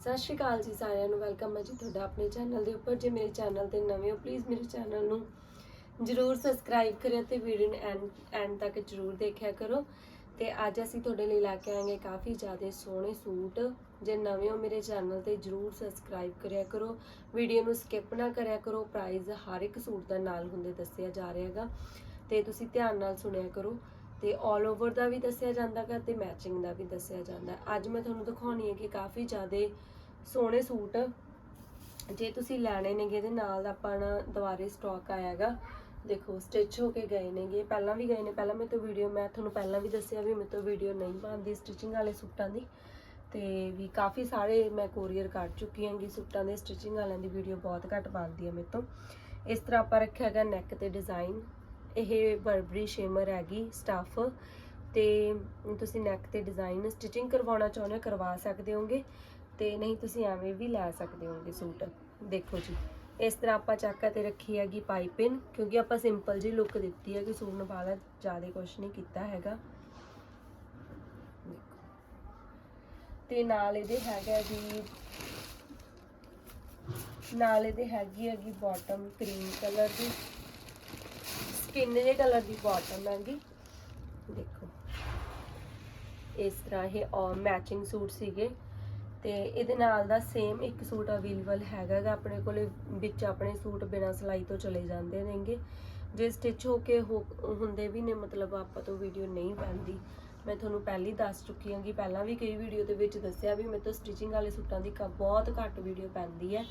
ਸਤਿ ਸ਼੍ਰੀ ਅਕਾਲ ਜੀ ਸਾਰਿਆਂ ਨੂੰ ਵੈਲਕਮ ਹੈ ਜੀ ਤੁਹਾਡਾ ਆਪਣੇ ਚੈਨਲ ਦੇ ਉੱਪਰ। ਜੇ ਮੇਰੇ ਚੈਨਲ ਤੇ ਨਵੇਂ ਹੋ ਪਲੀਜ਼ ਮੇਰੇ ਚੈਨਲ ਨੂੰ ਜਰੂਰ ਸਬਸਕ੍ਰਾਈਬ ਕਰਿਓ ਤੇ ਵੀਡੀਓ ਨੂੰ ਐਂਡ ਐਂਡ ਤੱਕ ਜਰੂਰ ਦੇਖਿਆ ਕਰੋ। ਤੇ ਅੱਜ ਅਸੀਂ ਤੁਹਾਡੇ ਲਈ ਲੈ ਕੇ ਆਏਗੇ ਕਾਫੀ ਜ਼ਿਆਦਾ ਸੋਹਣੇ ਸੂਟ। ਜੇ ਨਵੇਂ ਹੋ ਮੇਰੇ ਚੈਨਲ ਤੇ ਜਰੂਰ ਸਬਸਕ੍ਰਾਈਬ ਕਰਿਆ ਕਰੋ। ਵੀਡੀਓ ਨੂੰ ਸਕਿਪ ਨਾ ਕਰਿਆ ਕਰੋ ਪ੍ਰਾਈਸ ਹਰ ਇੱਕ ਸੂਟ ਦਾ ਨਾਲ ਹੁੰਦੇ ਦੱਸਿਆ ਜਾ ਰਿਹਾ ਹੈਗਾ। ਤੇ ਤੁਸੀਂ ਧਿਆਨ ਨਾਲ ਸੁਣਿਆ ਕਰੋ। ਤੇ 올 ਓਵਰ ਦਾ ਵੀ ਦੱਸਿਆ ਜਾਂਦਾ ਗਾ ਤੇ ਮੈਚਿੰਗ ਦਾ ਵੀ ਦੱਸਿਆ ਜਾਂਦਾ। ਹੈ। ਅੱਜ ਮੈਂ ਤੁਹਾਨੂੰ ਦਿਖਾਉਣੀ ਹੈ ਕਿ ਕਾਫੀ ਜ਼ਿਆਦਾ ਸੋਹਣੇ ਸੂਟ ਜੇ ਤੁਸੀਂ ਲੈਣੇ ਨੇਗੇ, ਇਹਦੇ ਨਾਲ ਆਪਾਂ ਨਾ ਦੁਬਾਰੇ ਸਟਾਕ ਆਇਆਗਾ ਦੇਖੋ ਸਟਿਚ ਹੋ ਕੇ ਗਏ ਨੇਗੇ। ਪਹਿਲਾਂ ਵੀ ਗਏ ਨੇ, ਪਹਿਲਾਂ ਮੈਂ ਤੋਂ ਵੀਡੀਓ ਮੈਂ ਤੁਹਾਨੂੰ ਪਹਿਲਾਂ ਵੀ ਦੱਸਿਆ ਵੀ ਮੈਂ ਤੋਂ ਵੀਡੀਓ ਨਹੀਂ ਬਣਦੀ ਸਟਿਚਿੰਗ ਵਾਲੇ ਸੂਟਾਂ ਦੀ। ਤੇ ਵੀ ਕਾਫੀ ਸਾਰੇ ਮੈਂ ਕੋਰੀਅਰ ਕਰ ਚੁੱਕੀ ਹਾਂਗੀ ਸੂਟਾਂ ਦੇ ਸਟਿਚਿੰਗ ਵਾਲਿਆਂ ਦੀ ਵੀਡੀਓ ਬਹੁਤ ਘੱਟ ਬਣਦੀ ਹੈ ਮੇਰੇ ਤੋਂ। ਇਸ ਤਰ੍ਹਾਂ ਆਪਾਂ ਰੱਖਿਆ ਹੈਗਾ ਨੈਕ ਤੇ ਡਿਜ਼ਾਈਨ ਇਹ ਬਰਬਰੀ ਸ਼ੇਮਰ ਹੈਗੀ ਸਟਫ ਤੇ ਤੁਸੀਂ ਨੈਕ ਤੇ ਡਿਜ਼ਾਈਨ ਸਟਿਚਿੰਗ ਕਰਵਾਉਣਾ ਚਾਹੁੰਦੇ ਹੋ, ਕਰਵਾ ਸਕਦੇ ਹੋਗੇ। ਤੇ ਨਹੀਂ, ਤੁਸੀਂ ਐਵੇਂ ਵੀ ਲੈ ਸਕਦੇ ਹੋਗੇ ਸੂਟ। ਦੇਖੋ ਜੀ, ਇਸ ਤਰ੍ਹਾਂ ਆਪਾਂ ਚਾਕਾ ਤੇ ਰੱਖੀ ਹੈਗੀ ਪਾਈਪਿੰਗ ਕਿਉਂਕਿ ਆਪਾਂ ਸਿੰਪਲ ਜੀ ਲੁੱਕ ਦਿੱਤੀ ਹੈ ਕਿ ਸੂਟ ਨੂੰ ਬਾਲਾ ਜ਼ਿਆਦਾ ਕੁਝ ਨਹੀਂ ਕੀਤਾ ਹੈਗਾ। ਦੇਖੋ। ਤੇ ਨਾਲ ਇਹਦੇ ਹੈਗਾ ਜੀ, ਨਾਲ ਇਹਦੇ ਹੈਗੀ ਹੈਗੀ ਬਾਟਮ ਕਰੀਮ ਕਲਰ ਦੀ। ਸਕਿਨ ਦੇ ਕਲਰ ਦੀ ਬਾਟਮ ਹੈਗੀ। ਦੇਖੋ। ਇਸ ਤਰ੍ਹਾਂ ਇਹ ਔਰ ਮੈਚਿੰਗ ਸੂਟ ਸੀਗੇ। ਤੇ ਇਹਦੇ ਨਾਲ ਦਾ ਸੇਮ ਇੱਕ ਸੂਟ ਅਵੇਲੇਬਲ ਹੈਗਾ ਆਪਣੇ ਕੋਲੇ ਵਿੱਚ ਆਪਣੇ ਸੂਟ ਬਿਨਾਂ ਸਿਲਾਈ ਤੋਂ ਚਲੇ ਜਾਂਦੇ ਨੇਗੇ। ਜੇ ਸਟਿਚ ਹੋ ਕੇ ਹੋ- ਹੁੰਦੇ ਵੀ ਨੇ, ਮਤਲਬ ਆਪਾਂ ਤੋਂ ਵੀਡੀਓ ਨਹੀਂ ਪੈਂਦੀ। ਮੈਂ ਤੁਹਾਨੂੰ ਪਹਿਲੀ ਦੱਸ ਚੁੱਕੀ ਹਾਂ ਕਿ ਪਹਿਲਾਂ ਵੀ ਕਈ ਵੀਡੀਓ ਦੇ ਵਿੱਚ ਦੱਸਿਆ ਵੀ ਮੇਰੇ ਤੋਂ ਸਟਿਚਿੰਗ ਵਾਲੇ ਸੂਟਾਂ ਦੀ ਕ- ਬਹੁਤ ਘੱਟ ਵੀਡੀਓ ਪੈਂਦੀ ਹੈ।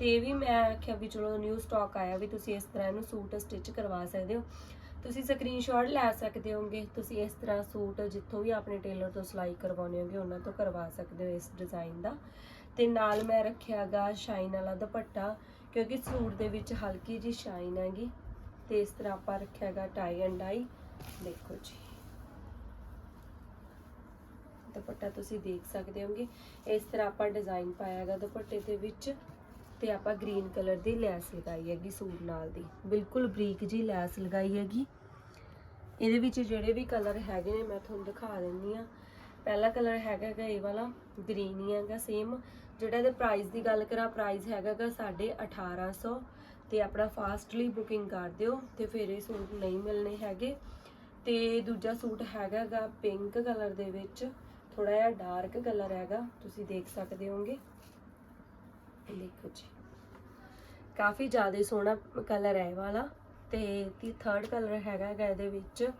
ਤੇ ਇਹ ਵੀ ਮੈਂ ਆਖਿਆ ਵੀ ਚਲੋ ਨਿਊ ਸਟਾਕ ਆਇਆ ਵੀ ਤੁਸੀਂ ਇਸ ਤਰ੍ਹਾਂ ਇਹਨੂੰ ਸੂਟ ਸਟਿਚ ਕਰਵਾ ਸਕਦੇ ਹੋ। ਤੁਸੀਂ ਸਕਰੀਨਸ਼ਾਟ ਲੈ ਸਕਦੇ ਹੋਗੇ ਤੁਸੀਂ ਇਸ ਤਰ੍ਹਾਂ ਸੂਟ ਜਿੱਥੋਂ ਵੀ ਆਪਣੇ ਟੇਲਰ ਤੋਂ ਸਿਲਾਈ ਕਰਵਾਉਣੇ ਹੋਗੇ ਉਹਨਾਂ ਤੋਂ ਕਰਵਾ ਸਕਦੇ ਹੋ ਇਸ ਡਿਜ਼ਾਈਨ ਦਾ। ਤੇ ਨਾਲ ਮੈਂ ਰੱਖਿਆਗਾ ਸ਼ਾਈਨ ਵਾਲਾ ਦੁਪੱਟਾ, ਕਿਉਂਕਿ ਸੂਟ ਦੇ ਵਿੱਚ ਹਲਕੀ ਜੀ ਸ਼ਾਈਨ ਹੈਗੀ। ਤੇ ਇਸ ਤਰ੍ਹਾਂ ਆਪਾਂ ਰੱਖਿਆਗਾ ਟਾਈ ਐਂਡ ਡਾਈ ਦੇਖੋ ਜੀ। ਦੁਪੱਟਾ ਤੁਸੀਂ ਦੇਖ ਸਕਦੇ ਹੋਗੇ ਇਸ ਤਰ੍ਹਾਂ ਆਪਾਂ ਡਿਜ਼ਾਈਨ ਪਾਇਆਗਾ ਦੁਪੱਟੇ ਦੇ ਵਿੱਚ। ਤੇ ਆਪਾਂ ਗ੍ਰੀਨ ਕਲਰ ਦੀ ਲੈਸ ਲਗਾਈ ਹੈਗੀ ਸੂਟ ਨਾਲ ਦੀ। ਬਿਲਕੁਲ ਬਰੀਕ ਜੀ ਲੈਸ ਲਗਾਈ ਹੈਗੀ। ਇਹਦੇ ਵਿੱਚ ਜਿਹੜੇ ਵੀ ਕਲਰ ਹੈਗੇ ਨੇ, ਮੈਂ ਤੁਹਾਨੂੰ ਦਿਖਾ ਦਿੰਦੀ ਆ ਪਹਿਲਾ ਕਲਰ ਹੈਗਾ ਇਹ ਵਾਲਾ ਗ੍ਰੀਨ ਹੀ ਹੈਗਾ ਸੇਮ ਜਿਹੜਾ ਇਹਦੇ ਪ੍ਰਾਈਸ ਦੀ ਗੱਲ ਕਰਾਂ ਪ੍ਰਾਈਸ ਹੈਗਾ ਗਾ 1850 ਤੇ ਆਪਣਾ ਫਾਸਟਲੀ ਬੁਕਿੰਗ ਕਰ ਦਿਓ ਤੇ ਫਿਰ ਇਹ ਸੂਟ ਨਹੀਂ ਮਿਲਣੇ ਹੈਗੇ। ਤੇ ਦੂਜਾ ਸੂਟ ਹੈਗਾ ਪਿੰਕ ਕਲਰ ਦੇ ਵਿੱਚ। ਥੋੜਾ ਜਿਹਾ ਡਾਰਕ ਕਲਰ ਹੈਗਾ, ਤੁਸੀਂ ਦੇਖ ਸਕਦੇ ਹੋਗੇ ਇਹ ਦੇਖੋ ਜੀ। ਕਾਫੀ ਜ਼ਿਆਦਾ ਸੋਹਣਾ ਕਲਰ ਹੈ ਇਹ ਵਾਲਾ ਤੇ ਤੀ ਥਰਡ ਕਲਰ ਹੈਗਾ ਗਾ ਇਹਦੇ ਵਿੱਚ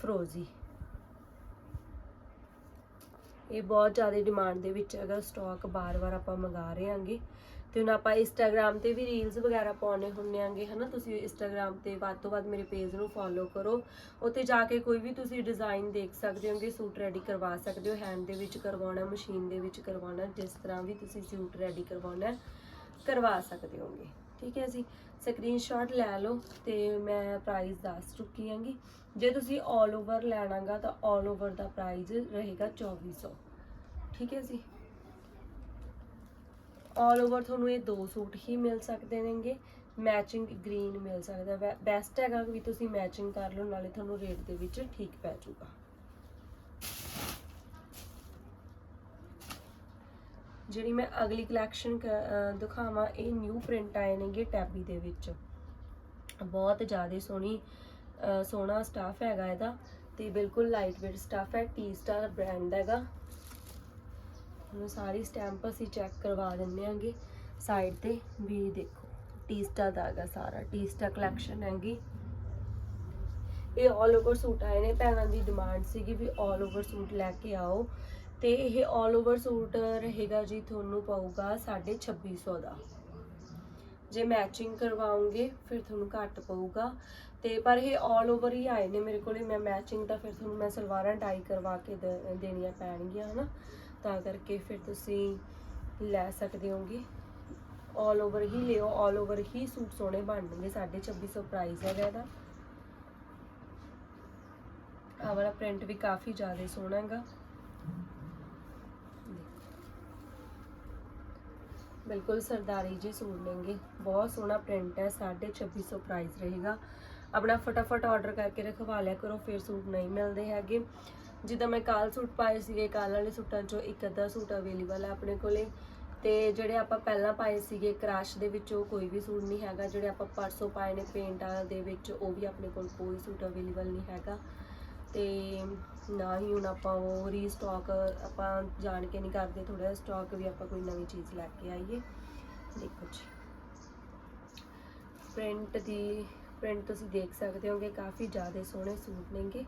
ਫਰੋਜ਼ੀ ਇਹ ਬਹੁਤ ਜ਼ਿਆਦਾ ਡਿਮਾਂਡ ਦੇ ਵਿੱਚ ਹੈਗਾ ਸਟਾਕ ਬਾਰ-ਬਾਰ ਆਪਾਂ ਮੰਗਾ ਰਹੇ ਹਾਂਗੇ ਤੇ ਹੁਣ ਆਪਾਂ ਇੰਸਟਾਗ੍ਰam ਤੇ ਵੀ ਰੀਲਸ ਵਗੈਰਾ ਪਾਉਣੇ ਹੁੰਨੇ ਆਂਗੇ, ਹਨਾ? ਤੁਸੀਂ ਇੰਸਟਾਗ੍ਰam ਤੇ ਵੱਧ ਤੋਂ ਵੱਧ ਮੇਰੇ ਪੇਜ ਨੂੰ ਫੋਲੋ ਕਰੋ। ਉੱਥੇ ਜਾ ਕੇ ਕੋਈ ਵੀ ਤੁਸੀਂ ਡਿਜ਼ਾਈਨ ਦੇਖ ਸਕਦੇ ਹੋਗੇ ਸੂਟ ਰੈਡੀ ਕਰਵਾ ਸਕਦੇ ਹੋ ਹੈਂਡ ਦੇ ਵਿੱਚ ਕਰਵਾਉਣਾ ਮਸ਼ੀਨ ਦੇ ਵਿੱਚ ਕਰਵਾਉਣਾ, ਜਿਸ ਤਰ੍ਹਾਂ ਵੀ ਤੁਸੀਂ ਸੂਟ ਰੈਡੀ ਕਰਵਾਉਣਾ, ਕਰਵਾ ਸਕਦੇ ਹੋਗੇ। ਠੀਕ ਹੈ ਜੀ? ਸਕਰੀਨਸ਼ਾਟ ਲੈ ਲਓ ਤੇ ਮੈਂ ਪ੍ਰਾਈਸ ਦੱਸ ਚੁੱਕੀ ਹਾਂਗੀ ਜੇ ਤੁਸੀਂ 올 ਓਵਰ ਲੈਣਾਗਾ ਤਾਂ 올 ਓਵਰ ਦਾ ਪ੍ਰਾਈਸ ਰਹੇਗਾ 2400 ਠੀਕ ਹੈ ਜੀ? 올 ਓਵਰ ਤੁਹਾਨੂੰ ਇਹ ਦੋ ਸੂਟ ਹੀ ਮਿਲ ਸਕਦੇ ਨੇਗੇ। ਮੈਚਿੰਗ ਗ੍ਰੀਨ ਮਿਲ ਸਕਦਾ। ਬੈਸਟ ਹੈਗਾ ਵੀ ਤੁਸੀਂ ਮੈਚਿੰਗ ਕਰ ਲਓ, ਨਾਲੇ ਤੁਹਾਨੂੰ ਰੇਟ ਦੇ ਵਿੱਚ ਠੀਕ ਪੈ ਜਾਊਗਾ। ਜਿਹੜੀ ਮੈਂ ਅਗਲੀ ਕਲੈਕਸ਼ਨ ਦਿਖਾਵਾਂ, ਇਹ ਨਿਊ ਪ੍ਰਿੰਟ ਆਏ ਨੇਗੇ ਟੈਬੀ ਦੇ ਵਿੱਚ। ਬਹੁਤ ਜ਼ਿਆਦਾ ਸੋਹਣੀ ਸੋਹਣਾ ਸਟਾਫ ਹੈਗਾ ਇਹਦਾ। ਤੇ ਬਿਲਕੁਲ ਲਾਈਟ weight ਸਟਾਫ ਹੈ। ਟੀ ਸਟਾਰ ਬ੍ਰਾਂਡ ਦਾ ਹੈਗਾ। ਤੁਹਾਨੂੰ ਸਾਰੀ ਸਟੈਂਪ ਅਸੀਂ ਚੈੱਕ ਕਰਵਾ ਦਿੰਨੇ ਆਂਗੇ ਸਾਈਡ ਤੇ ਵੀ ਦੇਖੋ ਟੀ ਸਟਾਰ ਦਾ ਹੈਗਾ ਸਾਰਾ ਟੀ ਸਟਾਰ ਕਲੈਕਸ਼ਨ ਹੈਗੀ ਇਹ 올 ਓਵਰ ਸੂਟ ਆਏ ਨੇ ਭੈਣਾਂ ਦੀ ਡਿਮਾਂਡ ਸੀਗੀ ਵੀ 올 ਓਵਰ ਸੂਟ ਲੈ ਕੇ ਆਓ ਤੇ ਇਹ 올 ਓਵਰ ਸੂਟ ਰਹੇਗਾ ਜੀ ਤੁਹਾਨੂੰ ਪਊਗਾ 2650 ਦਾ ਜੇ ਮੈਚਿੰਗ ਕਰਵਾਉਂਗੇ ਫਿਰ ਤੁਹਾਨੂੰ ਘੱਟ ਪਊਗਾ ਤੇ ਪਰ ਇਹ 올 ਓਵਰ ਹੀ ਆਏ ਨੇ ਮੇਰੇ ਕੋਲੇ ਮੈਂ ਮੈਚਿੰਗ ਤਾਂ ਫਿਰ ਤੁਹਾਨੂੰ ਮੈਂ ਸਲਵਾਰਾਂ ਡਾਈ ਕਰਵਾ ਕੇ ਦੇ- ਦੇਣੀਆਂ ਪੈਣਗੀਆਂ ਹਨਾ ਤਾਂ ਕਰਕੇ ਫਿਰ ਤੁਸੀਂ ਲੈ ਸਕਦੇ ਹੋਗੇ 올 ਓਵਰ ਹੀ ਲਿਓ 올 ਓਵਰ ਹੀ ਸੂਟ ਸੋਹਣੇ ਬਣਨਗੇ 2650 ਪ੍ਰਾਈਸ ਹੈਗਾ ਇਹਦਾ। ਆਹ ਵਾਲਾ ਪ੍ਰਿੰਟ ਵੀ ਕਾਫੀ ਜ਼ਿਆਦਾ ਸੋਹਣਾ ਹੈਗਾ। ਬਿਲਕੁਲ ਸਰਦਾਰੀ ਜੀ ਸੂਟ ਲੈਣਗੇ ਬਹੁਤ ਸੋਹਣਾ ਪ੍ਰਿੰਟ ਹੈ 2650 ਪ੍ਰਾਈਸ ਰਹੇਗਾ। ਆਪਣਾ ਫਟਾਫਟ ਆਰਡਰ ਕਰਕੇ ਰਖਵਾ ਲਿਆ ਕਰੋ, ਫਿਰ ਸੂਟ ਨਹੀਂ ਮਿਲਦੇ ਹੈਗੇ। ਜਿੱਦਾਂ ਮੈਂ ਕਾਲ ਸੂਟ ਪਾਏ ਸੀਗੇ, ਕਾਲ ਵਾਲੇ ਸੂਟਾਂ ਚੋਂ ਇੱਕ ਅੱਧਾ ਸੂਟ ਅਵੇਲੇਬਲ ਹੈ ਆਪਣੇ ਕੋਲੇ। ਤੇ ਜਿਹੜੇ ਆਪਾਂ ਪਹਿਲਾਂ ਪਾਏ ਸੀਗੇ, ਕ੍ਰਾਸ਼ ਦੇ ਵਿੱਚ ਉਹ ਕੋਈ ਵੀ ਸੂਟ ਨਹੀਂ ਹੈਗਾ, ਜਿਹੜੇ ਆਪਾਂ ਪਰਸੋਂ ਪਾਏ ਨੇ ਪੇਂਟਾਂ ਦੇ ਵਿੱਚ, ਉਹ ਵੀ ਆਪਣੇ ਕੋਲ ਕੋਈ ਸੂਟ ਅਵੇਲੇਬਲ ਨਹੀਂ ਹੈਗਾ। ਤੇ ਨਾ ਹੀ ਹੁਣ ਆਪਾਂ ਉਹ ਰੀਸਟਾਕ ਆਪਾਂ ਜਾਣ ਕੇ ਨਹੀਂ ਕਰਦੇ ਥੋੜਾ ਜਿਹਾ ਸਟਾਕ ਵੀ ਆਪਾਂ ਕੋਈ ਨਵੀਂ ਚੀਜ਼ ਲੈ ਕੇ ਆਈਏ। ਦੇਖੋ ਜੀ। ਪ੍ਰਿੰਟ ਦੀ ਪ੍ਰਿੰਟ ਤੁਸੀਂ ਦੇਖ ਸਕਦੇ ਹੋਗੇ, ਕਾਫੀ ਜ਼ਿਆਦਾ ਸੋਹਣੇ ਸੂਟ ਨੇਗੇ।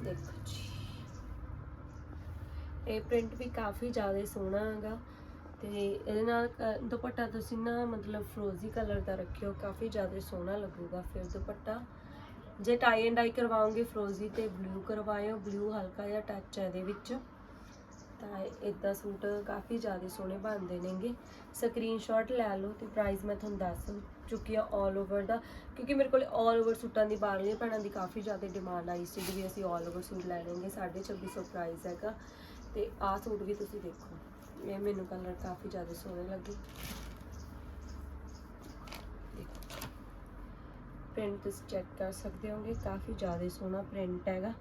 ਦੇਖੋ ਜੀ। ਇਹ ਪ੍ਰਿੰਟ ਵੀ ਕਾਫੀ ਜ਼ਿਆਦਾ ਸੋਹਣਾ ਹੈਗਾ ਤੇ ਇਹਦੇ ਨਾਲ ਦੁਪੱਟਾ ਤੁਸੀਂ ਨਾ ਮਤਲਬ ਫਰੋਜ਼ੀ ਕਲਰ ਦਾ ਰੱਖਿਓ, ਕਾਫੀ ਜ਼ਿਆਦਾ ਸੋਹਣਾ ਲੱਗੂਗਾ ਫਿਰ ਦੁਪੱਟਾ। ਜੇ ਟਾਈ ਐਂਡ ਡਾਈ ਕਰਵਾਓਗੇ ਫਰੋਜ਼ੀ ਤੇ ਬਲੂ ਕਰਵਾਇਓ ਬਲੂ ਹਲਕਾ ਜਿਹਾ ਟੱਚ ਹੈ ਇਹਦੇ ਵਿੱਚ। ਤਾਂ ਇਦਾਂ ਸੂਟ ਕਾਫੀ ਜ਼ਿਆਦਾ ਸੋਹਣੇ ਬਣਦੇ ਨੇਗੇ ਸਕਰੀਨਸ਼ਾਟ ਲੈ ਲਓ ਤੇ ਪ੍ਰਾਈਸ ਮੈਂ ਤੁਹਾਨੂੰ ਦੱਸ ਚੁੱਕੀ ਆ 올 ਓਵਰ ਦਾ ਕਿਉਂਕਿ ਮੇਰੇ ਕੋਲ 올 ਓਵਰ ਸੂਟਾਂ ਦੀ ਬਾਹਰਲੀਆਂ ਭੈਣਾਂ ਦੀ ਕਾਫੀ ਜ਼ਿਆਦਾ ਡਿਮਾਂਡ ਆਈ ਸੀ ਵੀ ਅਸੀਂ 올 ਓਵਰ ਸੂਟ ਲੈ ਲੈਂਗੇ 2650 ਪ੍ਰਾਈਸ ਹੈਗਾ ਤੇ ਆਹ ਸੂਟ ਵੀ ਤੁਸੀਂ ਦੇਖੋ ਇਹ ਮੈਨੂੰ ਕਲਰ ਕਾਫੀ ਜ਼ਿਆਦਾ ਸੋਹਣੇ ਲੱਗੇ ਪ੍ਰਿੰਟ ਤੁਸੀਂ ਚੈੱਕ ਕਰ ਸਕਦੇ ਹੋਗੇ ਕਾਫੀ ਜ਼ਿਆਦਾ ਸੋਹਣਾ ਪ੍ਰਿੰਟ ਹੈਗਾ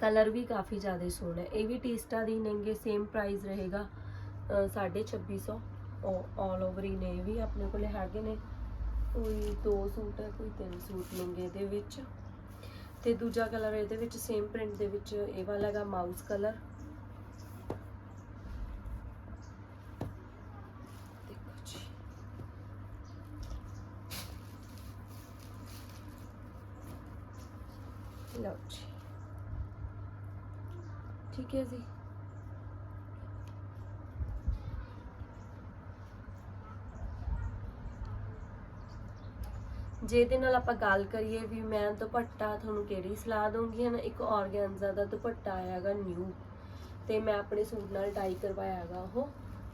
ਕਲਰ ਵੀ ਕਾਫੀ ਜ਼ਿਆਦਾ ਸੋਹਣਾ ਹੈ। ਇਹ ਵੀ ਟੀਸਟਾ ਦੀ ਨੇਗੇ ਸੇਮ ਪ੍ਰਾਈਸ ਰਹੇਗਾ, ਅਹ 2650 ਆਲ ਓਵਰ ਹੀ ਨੇ, ਇਹ ਵੀ ਆਪਣੇ ਕੋਲੇ ਹੈਗੇ ਨੇ। ਕੋਈ ਦੋ ਸੂਟ ਹੈ, ਕੋਈ ਤਿੰਨ ਸੂਟ ਨੇਗੇ ਇਹਦੇ ਵਿੱਚ। ਤੇ ਦੂਜਾ ਕਲਰ ਇਹਦੇ ਵਿੱਚ ਸੇਮ ਪ੍ਰਿੰਟ ਦੇ ਵਿੱਚ ਇਹ ਵਾਲਾ ਹੈਗਾ ਮਾਊਸ ਕਲਰ। ਦੇਖੋ ਜੀ। ਲਓ ਜੀ। ਠੀਕ ਹੈ ਜੀ। ਜੇ ਨਾਲ ਆਪਾਂ ਗੱਲ ਕਰੀਏ ਵੀ ਮੈਂ ਦੁਪੱਟਾ ਤੁਹਾਨੂੰ ਕਿਹੜੀ ਸਲਾਹ ਦਊਂਗੀ ਹਨ, ਇੱਕ ਔਰਗੈਂਜ਼ਾ ਦਾ ਦੁਪੱਟਾ ਆਇਆ ਨਿਊ, ਤੇ ਮੈਂ ਆਪਣੇ ਸੂਟ ਨਾਲ ਟਾਈ ਕਰਵਾਇਆ ਉਹ,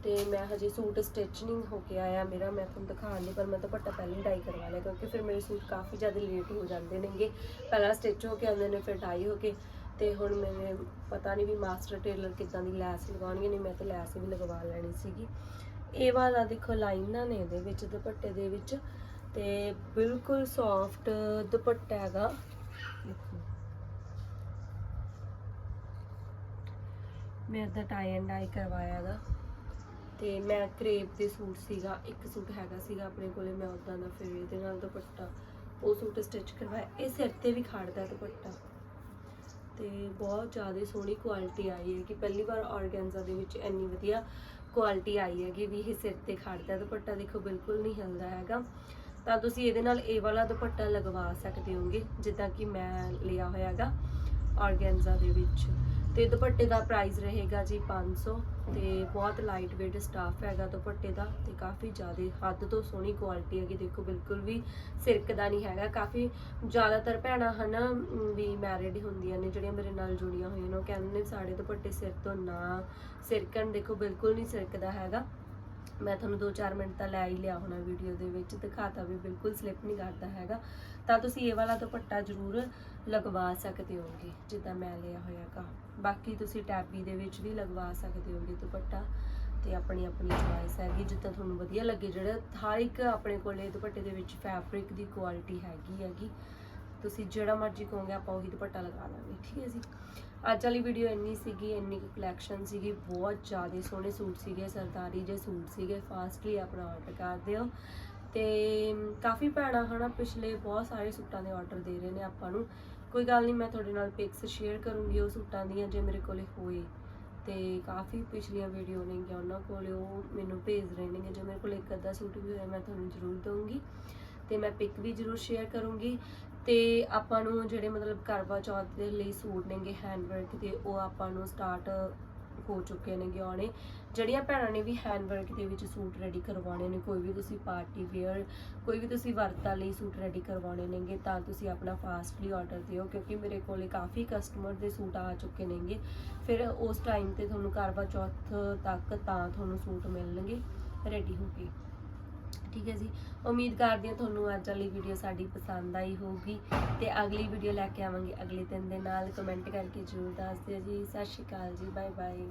ਤੇ ਮੈਂ ਹਜੇ ਸੂਟ ਸਟਿਚ ਹੋ ਕੇ ਆਇਆ ਮੇਰਾ, ਮੈਂ ਤੁਹਾਨੂੰ ਦਿਖਾਉਣ ਨਹੀਂ ਪਰ ਮੈਂ ਦੁਪੱਟਾ ਪਹਿਲਾਂ ਹੀ ਟਾਈ ਕਰਵਾ ਲਿਆ ਕਿਉਂਕਿ ਫਿਰ ਮੇਰੇ ਸੂਟ ਕਾਫੀ ਜ਼ਿਆਦਾ ਲੇਟ ਹੋ ਜਾਂਦੇ ਨੇਗੇ। ਪਹਿਲਾਂ ਸਟਿਚ ਹੋ ਕੇ ਆਉਂਦੇ ਨੇ, ਫਿਰ ਟਾਈ ਹੋ ਕੇ ਤੇ ਹੁਣ ਮੇਰੇ ਪਤਾ ਨਹੀਂ ਵੀ ਮਾਸਟਰ ਟੇਲਰ ਕਿੱਦਾਂ ਦੀ ਲੈਸ ਲਗਾਉਣਗੇ ਨਹੀਂ ਮੈਂ ਤਾਂ ਲੈਸ ਵੀ ਲਗਵਾ ਲੈਣੀ ਸੀਗੀ। ਇਹ ਵਾਲਾ ਦੇਖੋ ਲਾਈਨਾਂ ਨੇ ਇਹਦੇ ਵਿੱਚ, ਦੁਪੱਟੇ ਦੇ ਵਿੱਚ ਤੇ ਬਿਲਕੁਲ ਸੌਫਟ ਦੁਪੱਟਾ ਹੈਗਾ। ਦੇਖੋ ਮੈਂ ਦਾ ਟਾਈ ਐਂਡ ਡਾਈ ਕਰਵਾਇਆ ਹੈਗਾ। ਤੇ ਮੈਂ ਕਰੇਪ ਦੇ ਸੂਟ ਸੀਗਾ, ਇੱਕ ਸੂਟ ਹੈਗਾ ਸੀਗਾ ਆਪਣੇ ਕੋਲੇ, ਮੈਂ ਉਦਾਂ ਦਾ ਫਿਰ ਇਹਦੇ ਨਾਲ ਦੁਪੱਟਾ, ਉਹ ਸੂਟ ਸਟਿਚ ਕਰਵਾਇਆ। ਇਹ ਸਿਰ ਤੇ ਵੀ ਖੜਦਾ ਦੁਪੱਟਾ। ਤੇ ਬਹੁਤ ਜ਼ਿਆਦਾ ਸੋਹਣੀ ਕੁਆਲਿਟੀ ਆਈ ਹੈ ਕਿ ਪਹਿਲੀ ਵਾਰ ਆਰਗੈਂਜ਼ਾ ਦੇ ਵਿੱਚ ਇੰਨੀ ਵਧੀਆ ਕੁਆਲਿਟੀ ਆਈ ਹੈਗੀ ਵੀ ਇਹ ਸਿਰ ਤੇ ਖੜਦਾ ਦੁਪੱਟਾ ਦੇਖੋ ਬਿਲਕੁਲ ਨਹੀਂ ਹਿਲਦਾ ਹੈਗਾ। ਤਾਂ ਤੁਸੀਂ ਇਹਦੇ ਨਾਲ ਇਹ ਵਾਲਾ ਦੁਪੱਟਾ ਲਗਵਾ ਸਕਦੇ ਹੋਗੇ, ਜਿੱਦਾਂ ਕਿ ਮੈਂ ਲਿਆ ਹੋਇਆ ਹੈਗਾ। ਆਰਗੈਂਜ਼ਾ ਦੇ ਵਿੱਚ। ਤੇ ਦੁਪੱਟੇ ਦਾ ਪ੍ਰਾਈਸ ਰਹੇਗਾ ਜੀ 500 ਤੇ ਬਹੁਤ ਲਾਈਟ weight ਸਟਾਫ ਹੈਗਾ ਦੁਪੱਟੇ ਦਾ ਤੇ ਕਾਫੀ ਜ਼ਿਆਦਾ ਹੱਦ ਤੋਂ ਸੋਹਣੀ ਕੁਆਲਿਟੀ ਹੈਗੀ। ਦੇਖੋ ਬਿਲਕੁਲ ਵੀ ਸਿਰਕਦਾ ਨਹੀਂ ਹੈਗਾ। ਕਾਫੀ ਜ਼ਿਆਦਾਤਰ ਭੈਣਾਂ ਹਨ ਅਮ, ਵੀ ਮੈਰਿਡ ਹੁੰਦੀਆਂ ਨੇ ਜਿਹੜੀਆਂ ਮੇਰੇ ਨਾਲ ਜੁੜੀਆਂ ਹੋਈਆਂ ਨੇ ਉਹ ਕਹਿੰਦੇ ਨੇ ਸਾਡੇ ਦੁਪੱਟੇ ਸਿਰ ਤੋਂ ਨਾ ਸਿਰਕਣ ਦੇਖੋ ਬਿਲਕੁਲ ਨਹੀਂ ਸਿਰਕਦਾ ਹੈਗਾ। ਮੈਂ ਤੁਹਾਨੂੰ 2-4 ਮਿੰਟ ਤਾਂ ਲੈ ਹੀ ਲਿਆ ਹੋਣਾ ਵੀਡੀਓ ਦੇ ਵਿੱਚ। ਦਿਖਾਤਾ ਵੀ ਬਿਲਕੁਲ ਸਲਿਪ ਨਹੀਂ ਕਰਦਾ ਹੈਗਾ। ਤਾਂ ਤੁਸੀਂ ਇਹ ਵਾਲਾ ਦੁਪੱਟਾ ਜ਼ਰੂਰ ਲਗਵਾ ਸਕਦੇ ਹੋਗੇ, ਜਿੱਦਾਂ ਮੈਂ ਲਿਆ ਹੋਇਆਗਾ ਬਾਕੀ ਤੁਸੀਂ ਟੈਬੀ ਦੇ ਵਿੱਚ ਵੀ ਲਗਵਾ ਸਕਦੇ ਹੋਗੇ ਦੁਪੱਟਾ ਤੇ ਆਪਣੀ ਆਪਣੀ ਚੁਆਇਸ ਹੈਗੀ, ਜਿੱਦਾਂ ਤੁਹਾਨੂੰ ਵਧੀਆ ਲੱਗੇ। ਜਿਹੜਾ ਹਰ ਇੱਕ ਆਪਣੇ ਕੋਲੇ ਦੁਪੱਟੇ ਦੇ ਵਿੱਚ ਫੈਬਰਿਕ ਦੀ ਕੁਆਲਿਟੀ ਹੈਗੀ ਹੈਗੀ, ਤੁਸੀਂ ਜਿਹੜਾ ਮਰਜ਼ੀ ਕਹੋਗੇ, ਆਪਾਂ ਉਹੀ ਦੁਪੱਟਾ ਲਗਾ ਲਾਂਗੇ, ਠੀਕ ਹੈ ਜੀ। ਅੱਜ ਵਾਲੀ ਵੀਡੀਓ ਇੰਨੀ ਸੀਗੀ, ਇੰਨੀ ਕੁ ਕਲੈਕਸ਼ਨ ਸੀਗੀ, ਬਹੁਤ ਜ਼ਿਆਦਾ ਸੋਹਣੇ ਸੂਟ ਸੀਗੇ ਸਰਦਾਰੀ ਜੇ ਸੂਟ ਸੀਗੇ ਫਾਸਟਲੀ ਆਪਣਾ ਆਰਡਰ ਕਰ ਦਿਓ। ਤੇ ਕਾਫੀ ਭੈਣਾਂ ਹਨਾ ਪਿਛਲੇ ਬਹੁਤ ਸਾਰੇ ਸੂਟਾਂ ਦੇ ਆਰਡਰ ਦੇ ਰਹੇ ਨੇ ਆਪਾਂ ਨੂੰ। ਕੋਈ ਗੱਲ ਨਹੀਂ, ਮੈਂ ਤੁਹਾਡੇ ਨਾਲ ਪਿਕਸ ਸ਼ੇਅਰ ਕਰੂੰਗੀ ਉਹ ਸੂਟਾਂ ਦੀਆਂ ਜੇ ਮੇਰੇ ਕੋਲੇ ਹੋਏ। ਤੇ ਕਾਫੀ ਪਿਛਲੀਆਂ ਵੀਡੀਓ ਨੇਗੀਆਂ ਉਹਨਾਂ ਕੋਲੇ, ਉਹ ਮੈਨੂੰ ਭੇਜ ਰਹੇ ਨੇਗੇ ਜੇ ਮੇਰੇ ਕੋਲ ਇੱਕ ਅੱਧਾ ਸੂਟ ਵੀ ਹੋਇਆ, ਮੈਂ ਤੁਹਾਨੂੰ ਜ਼ਰੂਰ ਦਊਂਗੀ। ਤੇ ਮੈਂ ਪਿਕ ਵੀ ਜ਼ਰੂਰ ਸ਼ੇਅਰ ਕਰੂੰਗੀ। ਤੇ ਆਪਾਂ ਨੂੰ ਜਿਹੜੇ ਮਤਲਬ ਕਰਵਾ ਚੌਥ ਦੇ ਲਈ ਸੂਟ ਨੇਗੇ ਹੈਂਡ ਵਰਕ ਦੇ, ਉਹ ਆਪਾਂ ਨੂੰ ਸਟਾਰਟ ਹੋ ਚੁੱਕੇ ਨੇਗੇ ਆਉਣੇ। ਜਿਹੜੀਆਂ ਭੈਣਾਂ ਨੇ ਵੀ ਹੈਂਡ ਵਰਕ ਦੇ ਵਿੱਚ ਸੂਟ ਰੈਡੀ ਕਰਵਾਉਣੇ ਨੇ, ਕੋਈ ਵੀ ਤੁਸੀਂ ਪਾਰਟੀ ਵੇਅਰ ਕੋਈ ਵੀ ਤੁਸੀਂ ਵਰਤਾਂ ਲਈ ਸੂਟ ਰੈਡੀ ਕਰਵਾਉਣੇ ਨੇਗੇ, ਤਾਂ ਤੁਸੀਂ ਆਪਣਾ ਫਾਸਟਲੀ ਆਰਡਰ ਦਿਓ, ਕਿਉਂਕਿ ਮੇਰੇ ਕੋਲੇ ਕਾਫੀ ਕਸਟਮਰ ਦੇ ਸੂਟ ਆ ਚੁੱਕੇ ਨੇਗੇ। ਫਿਰ ਉਸ ਟਾਈਮ ਤੇ ਤੁਹਾਨੂੰ ਕਰਵਾ ਚੌਥ ਤੱਕ ਤਾਂ ਤੁਹਾਨੂੰ ਸੂਟ ਮਿਲਣਗੇ ਰੈਡੀ ਹੋ ਕੇ। ਠੀਕ ਹੈ ਜੀ। ਉਮੀਦ ਕਰਦੀ ਹਾਂ ਤੁਹਾਨੂੰ ਅੱਜ ਵਾਲੀ ਵੀਡੀਓ ਸਾਡੀ ਪਸੰਦ ਆਈ ਹੋਊਗੀ। ਤੇ ਅਗਲੀ ਵੀਡੀਓ ਲੈ ਕੇ ਆਵਾਂਗੇ ਅਗਲੇ ਦਿਨ ਦੇ ਨਾਲ। ਕਮੈਂਟ ਕਰਕੇ ਜ਼ਰੂਰ ਦੱਸ ਦਿਓ ਜੀ। ਸਤਿ ਸ਼੍ਰੀ ਅਕਾਲ ਜੀ। Bye bye